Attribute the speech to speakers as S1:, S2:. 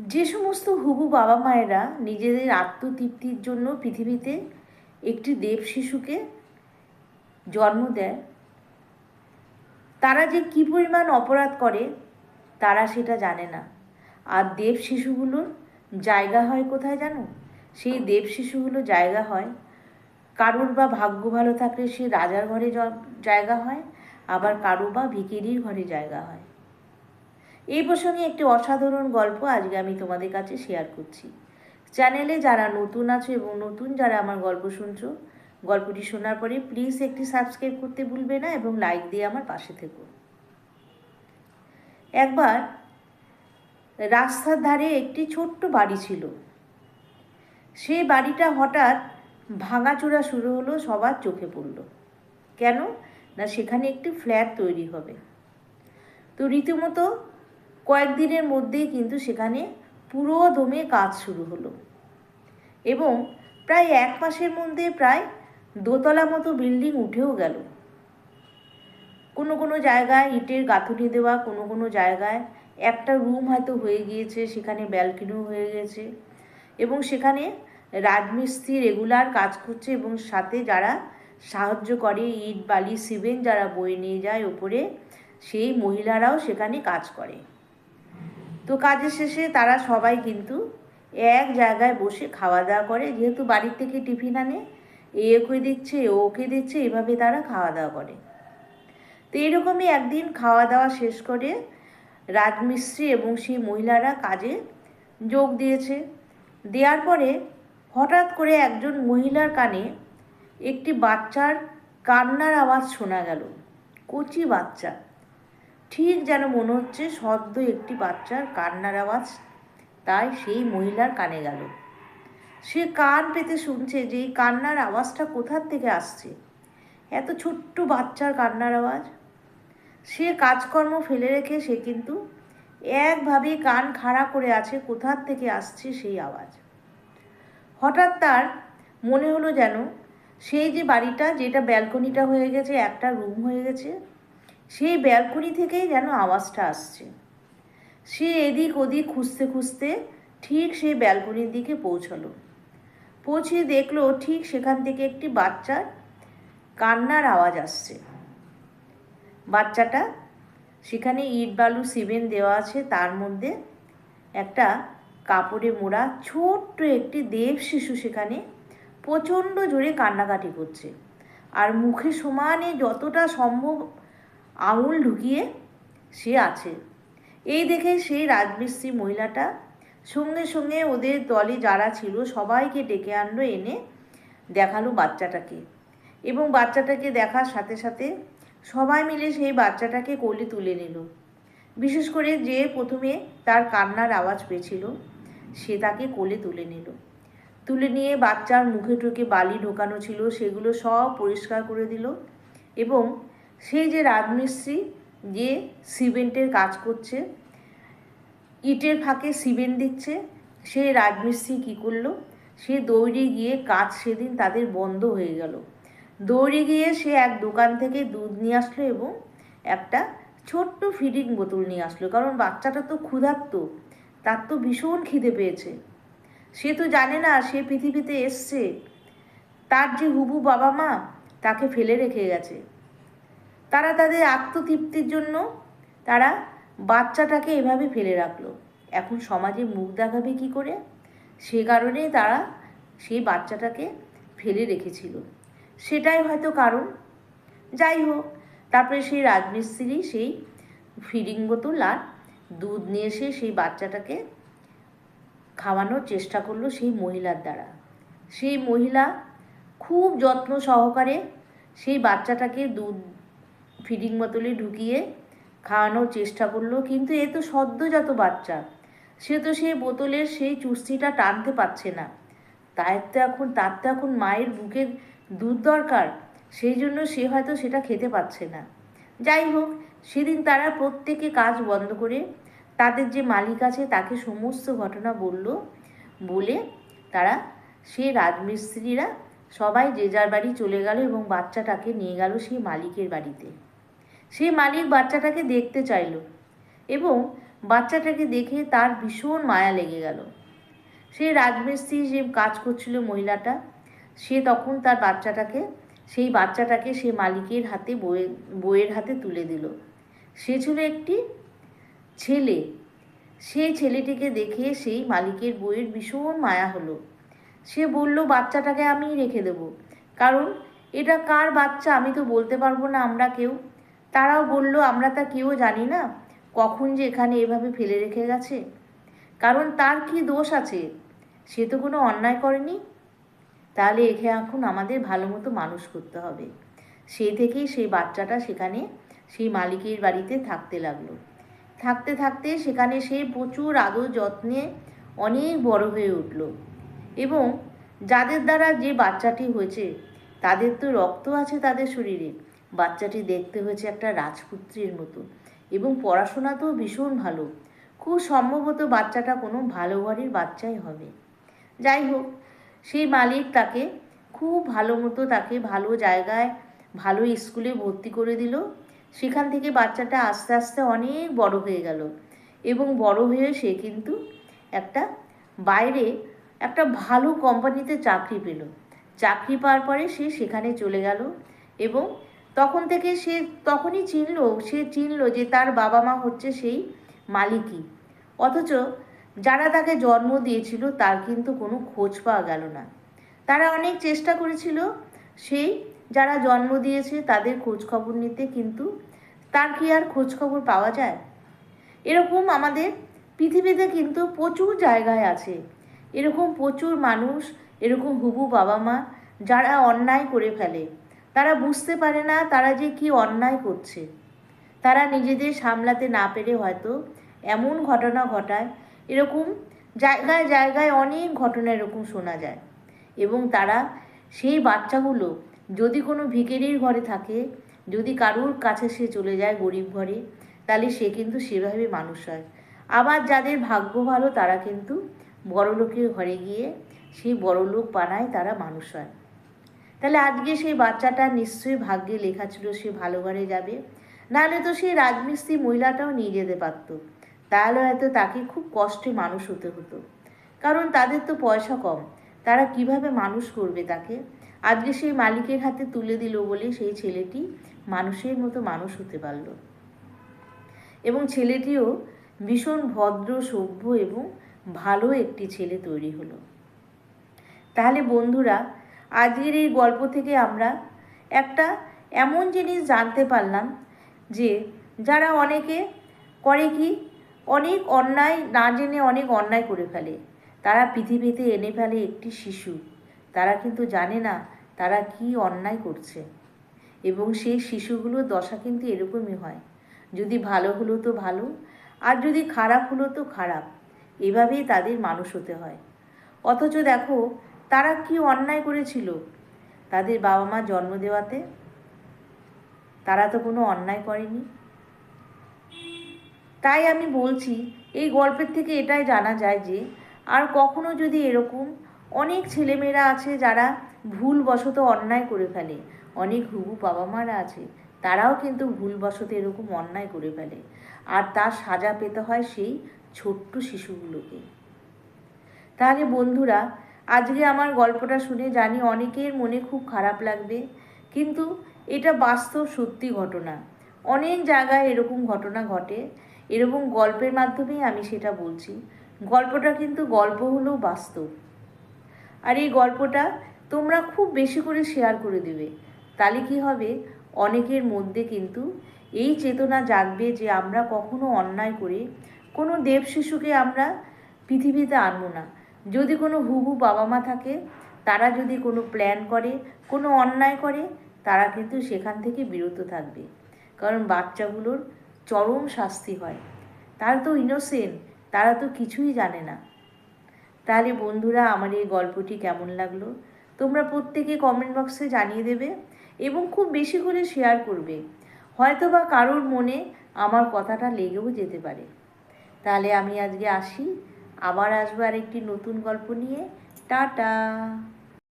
S1: যে সমস্ত হুবু বাবা মায়েরা নিজেদের আত্মতৃপ্তির জন্য পৃথিবীতে একটি দেব শিশুকে জন্ম দেয়, তারা যে কী পরিমাণ অপরাধ করে, তারা সেটা জানে না। আর দেব শিশুগুলোর জায়গা হয় কোথায় জানো? সেই দেব শিশুগুলো জায়গা হয়, কারুর বা ভাগ্য ভালো থাকলে সে রাজার ঘরে জায়গা হয়, আবার কারও বা ভিকিরির ঘরে জায়গা হয়। এই প্রসঙ্গে একটি অসাধারণ গল্প আজকে আমি তোমাদের কাছে শেয়ার করছি। চ্যানেলে যারা নতুন আছো এবং নতুন যারা আমার গল্প শুনছো, গল্পটি শোনার পরে প্লিজ একটি সাবস্ক্রাইব করতে ভুলবে না এবং লাইক দিয়ে আমার পাশে থেকো। একবার রাস্তার ধারে একটি ছোট্ট বাড়ি ছিল। সেই বাড়িটা হঠাৎ ভাঙাচোরা শুরু হলো, সবার চোখে পড়ল। কেন? না সেখানে একটি ফ্ল্যাট তৈরি হবে। তো রীতিমতো কয়েকদিনের মধ্যেই কিন্তু সেখানে পুরো দমে কাজ শুরু হলো। এবং প্রায় এক মাসের মধ্যে প্রায় দোতলা মতো বিল্ডিং উঠেও গেল। কোনো কোনো জায়গায় ইটের গাঁথুনি দেওয়া, কোনো কোনো জায়গায় একটা রুম হয়তো হয়ে গিয়েছে, সেখানে ব্যালকনিও হয়ে গেছে এবং সেখানে রাজমিস্ত্রি রেগুলার কাজ করছে এবং সাথে যারা সাহায্য করে ইট, বালি, সিমেন্ট যারা বয়ে নিয়ে যায়, ওপরে সেই মহিলারাও সেখানে কাজ করে। তো কাজের শেষে তারা সবাই কিন্তু এক জায়গায় বসে খাওয়া দাওয়া করে। যেহেতু বাড়ির থেকে টিফিন আনে, এ ওকে দিচ্ছে ওকে দিচ্ছে, এভাবে তারা খাওয়া দাওয়া করে। তো এরকমই একদিন খাওয়া দাওয়া শেষ করে রাজমিস্ত্রি এবং সেই মহিলারা কাজে যোগ দিয়েছে। দেওয়ার পরে হঠাৎ করে একজন মহিলার কানে একটি বাচ্চার কান্নার আওয়াজ শোনা গেল। কচি বাচ্চা। ঠিক যেন মনে হচ্ছে সদ্য একটি বাচ্চার কান্নার আওয়াজ। তাই সেই মহিলার কানে গেল। সে কান পেতে শুনছে যে এই কান্নার আওয়াজটা কোথার থেকে আসছে। এত ছোট্ট বাচ্চার কান্নার আওয়াজ। সে কাজকর্ম ফেলে রেখে সে কিন্তু একভাবে কান খাড়া করে আছে কোথার থেকে আসছে সেই আওয়াজ। হঠাৎ তার মনে হলো যেন সেই যে বাড়িটা, যেটা ব্যালকনিটা হয়ে গেছে, একটা রুম হয়ে গেছে সেই ব্যালকনি থেকেই যেন আওয়াজটা আসছে। সে এদিক ওদিক খুঁজতে খুঁজতে ঠিক সেই ব্যালকনির দিকে পৌঁছলো। পৌঁছে দেখল ঠিক সেখান থেকে একটি বাচ্চার কান্নার আওয়াজ আসছে। বাচ্চাটা, সেখানে ইট, বালু, সিমেন্ট দেওয়া আছে, তার মধ্যে একটা কাপড়ে মোড়া ছোট্ট একটি দেব শিশু সেখানে প্রচণ্ড জোরে কান্নাকাটি করছে। আর মুখে সমানে যতটা সম্ভব আঙুল ঢুকিয়ে সে আছে। এই দেখে সেই রাজমিস্ত্রি মহিলাটা সঙ্গে সঙ্গে ওদের দলে যারা ছিল সবাইকে ডেকে আনলো, এনে দেখাল বাচ্চাটাকে। এবং বাচ্চাটাকে দেখার সাথে সাথে সবাই মিলে সেই বাচ্চাটাকে কোলে তুলে নিল। বিশেষ করে যে প্রথমে তার কান্নার আওয়াজ পেয়েছিল, সে তাকে কোলে তুলে নিল। তুলে নিয়ে বাচ্চার মুখে টুকে বালি ঢোকানো ছিল, সেগুলো সব পরিষ্কার করে দিল এবং সেই যে রাজমিস্ত্রি যে সিমেন্টের কাজ করছে, ইটের ফাঁকে সিমেন্ট দিচ্ছে সেই রাজমিস্ত্রি কী করল? সে দৌড়ে গিয়ে কাজ সেদিন তাদের বন্ধ হয়ে গেল। দৌড়ে গিয়ে সে এক দোকান থেকে দুধ নিয়ে আসলো এবং একটা ছোট্ট ফিডিং বোতল নিয়ে আসলো, কারণ বাচ্চাটা তো ক্ষুধার্ত, তার তো ভীষণ খিদে পেয়েছে। সে তো জানে না, সে পৃথিবীতে এসছে, তার যে হুবু বাবা মা, তাকে ফেলে রেখে গেছে। তারা তাদের আত্মতৃপ্তির জন্য তারা বাচ্চাটাকে এভাবে ফেলে রাখল। এখন সমাজে মুখ দেখাবে কি করে? সে কারণে তারা সেই বাচ্চাটাকে ফেলে রেখেছিল। সেটাই হয়তো কারণ। যাই হোক, তারপরে সেই রাজমিস্ত্রি সেই ফিডিং বোতল আর দুধ নিয়ে এসে সেই বাচ্চাটাকে খাওয়ানোর চেষ্টা করল সেই মহিলার দ্বারা। সেই মহিলা খুব যত্ন সহকারে সেই বাচ্চাটাকে দুধ ফিডিং বোতলে ঢুকিয়ে খাওয়ানোর চেষ্টা করল, কিন্তু এ তো সদ্যজাত বাচ্চা। সে তো সেই বোতলের সেই চুস্তিটা টানতে পারছে না। তার তো এখন, তার তো এখন মায়ের বুকের দুধ দরকার, সেই জন্য সে হয়তো সেটা খেতে পাচ্ছে না। যাই হোক, সেদিন তারা প্রত্যেকে কাজ বন্ধ করে তাদের যে মালিক আছে তাকে সমস্ত ঘটনা বলল, বলে তারা সে রাজমিস্ত্রিরা সবাই যে যার বাড়ি চলে গেল এবং বাচ্চাটাকে নিয়ে গেল সেই মালিকের বাড়িতে। সেই মালিক বাচ্চাটাকে দেখতে চাইলো এবং বাচ্চাটাকে দেখে তার ভীষণ মায়া লেগে গেল। সেই রাজমিস্ত্রি যে কাজ করছিল মহিলাটা, সে তখন তার বাচ্চাটাকে, সেই বাচ্চাটাকে সে মালিকের হাতে বইয়ের বইয়ের হাতে তুলে দিল। সে ছিল একটি ছেলে। সেই ছেলেটিকে দেখে সেই মালিকের বইয়ের ভীষণ মায়া হলো। সে বলল, বাচ্চাটাকে আমিই রেখে দেব। কারণ এটা কার বাচ্চা আমি তো বলতে পারব না আমরা কেউ। তারাও বলল, আমরা তা কেউ জানি না। কখন যে এখানে এভাবে ফেলে রেখে গেছে। কারণ তার কি দোষ আছে? সে তো কোনো অন্যায় করেনি। তাহলে একে এখন আমাদের ভালো মতো মানুষ করতে হবে। সেই থেকেই সেই বাচ্চাটা সেখানে সেই মালিকের বাড়িতে থাকতে লাগল। থাকতে থাকতে সেখানে সে প্রচুর আদর যত্নে অনেক বড় হয়ে উঠল। এবং যাদের দ্বারা যে বাচ্চাটি হয়েছে, তাদের তো রক্ত আছে তাদের শরীরে। বাচ্চাটি দেখতে হয়েছে একটা রাজপুত্রের মতো। এবং পড়াশোনা তো ভীষণ ভালো। খুব সম্ভবত বাচ্চাটা কোনো ভালো ঘরের বাচ্চাই হবে। যাই হোক, সেই মালিক তাকে খুব ভালো মতো তাকে ভালো জায়গায়, ভালো স্কুলে ভর্তি করে দিল। সেখান থেকে বাচ্চাটা আস্তে আস্তে অনেক বড় হয়ে গেল। এবং বড় হয়ে সে কিন্তু একটা বাইরে একটা ভালো কোম্পানিতে চাকরি পেল। চাকরি পাওয়ার পরে সে সেখানে চলে গেল এবং তখন থেকে সে তখনই চিনল, সে চিনল যে তার বাবা মা হচ্ছে সেই মালিকই। অথচ যারা তাকে জন্ম দিয়েছিল তার কিন্তু কোনো খোঁজ পাওয়া গেল না। তারা অনেক চেষ্টা করেছিল সেই যারা জন্ম দিয়েছে তাদের খোঁজ খবর নিতে, কিন্তু তার কি আর খোঁজ খবর পাওয়া যায়? এরকম আমাদের পৃথিবীতে কিন্তু প্রচুর জায়গায় আছে। এরকম প্রচুর মানুষ, এরকম হুবু বাবা মা যারা অন্যায় করে ফেলে। তারা বুঝতে পারে না তারা যে কি অন্যায় করছে। তারা নিজেদের সামলাতে না পেরে হয়তো এমন ঘটনা ঘটায়, এরকম জায়গায় জায়গায় অনেক ঘটনা এরকম শোনা যায়। এবং তারা সেই বাচ্চাগুলো যদি কোনো ভিকেরির ঘরে থাকে, যদি কারুর কাছে সে চলে যায় গরিব ঘরে, তাহলে সে কিন্তু সেভাবে মানুষ হয়। আবার যাদের ভাগ্য ভালো তারা কিন্তু বড়লোকের ঘরে গিয়ে সেই বড়লোক বানায় তারা মানুষ হয়। তাহলে আজকে সেই বাচ্চাটা নিশ্চয়ই ভাগ্যে লেখা ছিল, সে ভালো ঘরে যাবে। নাহলে তো সেই রাজমিস্ত্রি মহিলাটাও নিয়ে যেতে পারতো। তাহলে হয়তো তাকে খুব কষ্টে মানুষ হতে হতো। কারণ তাদের তো পয়সা কম। তারা কীভাবে মানুষ করবে তাকে? আজকে সেই মালিকের হাতে তুলে দিল বলে সেই ছেলেটি মানুষের মতো মানুষ হতে পারল। এবং ছেলেটিও ভীষণ ভদ্র, সভ্য এবং ভালো একটি ছেলে তৈরি হলো। তাহলে বন্ধুরা আজকের এই গল্প থেকে আমরা একটা এমন জিনিস জানতে পারলাম যে যারা অনেকে করে কি, অনেক অন্যায় না জেনে অনেক অন্যায় করে ফেলে। তারা পৃথিবীতে এনে ফেলে একটি শিশু। তারা কিন্তু জানে না তারা কি অন্যায় করছে। এবং সেই শিশুগুলোর দশা কিন্তু এরকমই হয়। যদি ভালো হলো তো ভালো, আর যদি খারাপ হলো তো খারাপ। এভাবেই তাদের মানুষ হতে হয়। অথচ দেখো তারা কি অন্যায় করেছিল? তাদের বাবা মা জন্ম দেওয়াতে তারা তো কোনো অন্যায় করেনি। তাই আমি বলছি, এই গল্পের থেকে এটাই জানা যায় যে, আর কখনো যদি এরকম অনেক ছেলেমেয়েরা আছে যারা ভুলবশত অন্যায় করে ফেলে, অনেক হুবু বাবা মারা আছে, তারাও কিন্তু ভুলবশত এরকম অন্যায় করে ফেলে। আর তার সাজা পেতে হয় সেই ছোট্ট শিশুগুলোকে। তাহলে বন্ধুরা আজকে আমার গল্পটা শুনে জানি অনেকের মনে খুব খারাপ লাগবে, কিন্তু এটা বাস্তব সত্যি ঘটনা। অনেক জায়গায় এরকম ঘটনা ঘটে, এরকম গল্পের মাধ্যমেই আমি সেটা বলছি। গল্পটা কিন্তু গল্প হলেও বাস্তব। আর এই গল্পটা তোমরা খুব বেশি করে শেয়ার করে দেবে। তাহলে কি হবে? অনেকের মধ্যে কিন্তু এই চেতনা জাগবে যে আমরা কখনো অন্যায় করে কোনো দেব শিশুকে আমরা পৃথিবীতে আনব না। যদি কোনো হুবু বাবা মা থাকে, তারা যদি কোনো প্ল্যান করে, কোনো অন্যায় করে, তারা কিন্তু সেখান থেকে বিরত থাকবে। কারণ বাচ্চাগুলোর চরম শাস্তি হয়। তারা তো ইনোসেন্ট তারা তো কিছুই জানে না। তাহলে বন্ধুরা, আমার এই গল্পটি কেমন লাগল? তোমরা প্রত্যেকে কমেন্ট বক্সে জানিয়ে দেবে এবং খুব বেশি করে শেয়ার করবে। হয়তো বা কারোর মনে আমার কথাটা লেগেও যেতে পারে। তাহলে আমি আজকে আসি। আবার আসব আর একটি নতুন গল্প নিয়ে। টাটা!